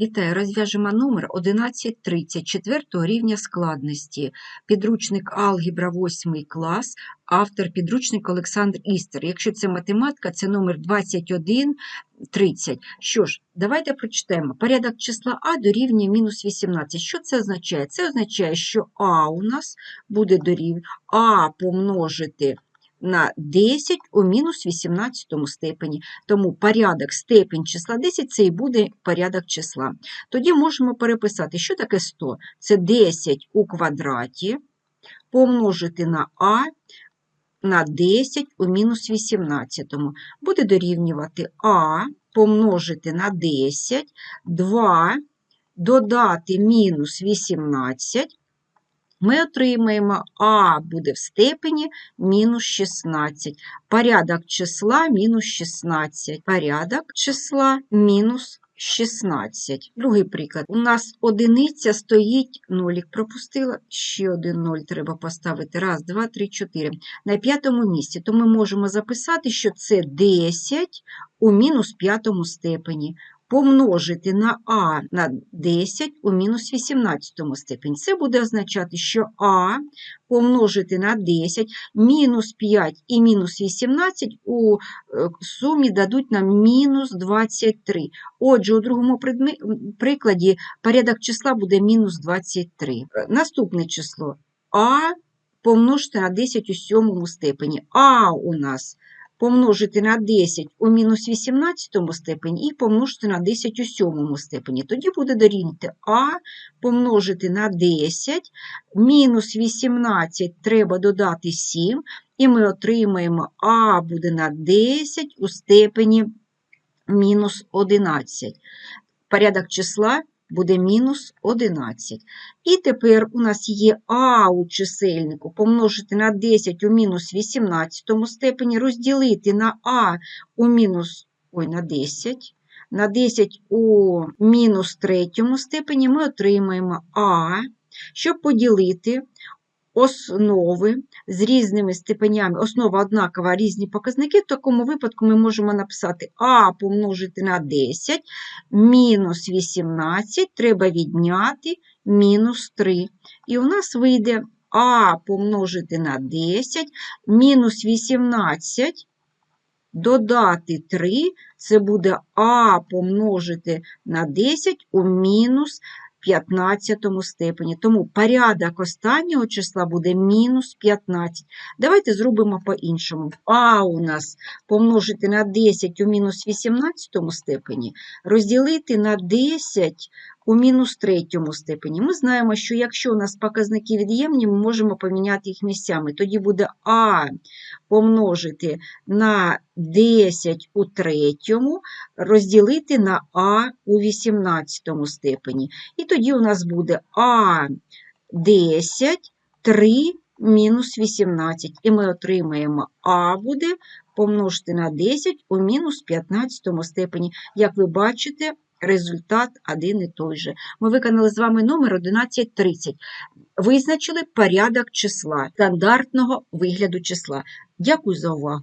Вітаю, розв'яжемо номер 1130 четвертого рівня складності. Підручник Алгебра 8 клас, автор підручник Олександр Істер. Якщо це математика, це номер 2130. Що ж, давайте прочитаємо. Порядок числа А дорівнює мінус 18. Що це означає? Це означає, що А у нас буде дорівнювати А помножити на 10 у мінус 18 степені. Тому порядок степень числа 10 це і буде порядок числа. Тоді можемо переписати, що таке 100? Це 10 у квадраті помножити на а на 10 у мінус 18. Буде дорівнювати а помножити на 10, 2 додати мінус 18. Ми отримаємо а буде в степені мінус 16. Порядок числа мінус 16. Порядок числа мінус 16. Другий приклад. У нас одиниця стоїть, нолік пропустила, ще один ноль треба поставити. Раз, два, три, чотири. На п'ятому місці. То ми можемо записати, що це 10 у мінус п'ятому степені помножити на а на 10 у мінус 18 степені. Це буде означати, що а помножити на 10, мінус 5 і мінус 18 у е, сумі дадуть нам мінус 23. Отже, у другому прикладі порядок числа буде мінус 23. Е, наступне число а помножити на 10 у сьомому степені. А у нас помножити на 10 у мінус 18 степені і помножити на 10 у сьомому степені. Тоді буде дорівнювати А помножити на 10, мінус 18 треба додати 7, і ми отримаємо А буде на 10 у степені мінус 11. Порядок числа буде мінус 11. І тепер у нас є А у чисельнику помножити на 10 у мінус 18 степені, розділити на А у мінус ой, на 10. На 10 у мінус третьому степені ми отримаємо А, щоб поділити основи з різними степенями, основа однакова, різні показники, в такому випадку ми можемо написати А помножити на 10, мінус 18, треба відняти мінус 3. І у нас вийде А помножити на 10, мінус 18. Додати 3, це буде А помножити на 10 у мінус 15 степені. Тому порядок останнього числа буде мінус 15. Давайте зробимо по-іншому. А у нас помножити на 10 у мінус 18 степені, розділити на 10 у мінус третьому степені. Ми знаємо, що якщо у нас показники від'ємні, ми можемо поміняти їх місцями. Тоді буде А помножити на 10 у третьому, розділити на А у 18 степені. І тоді у нас буде А 10, 3 мінус 18. І ми отримаємо А буде помножити на 10 у мінус 15 степені. Як ви бачите, результат один і той же. Ми виконали з вами номер 1130. Визначили порядок числа, стандартного вигляду числа. Дякую за увагу.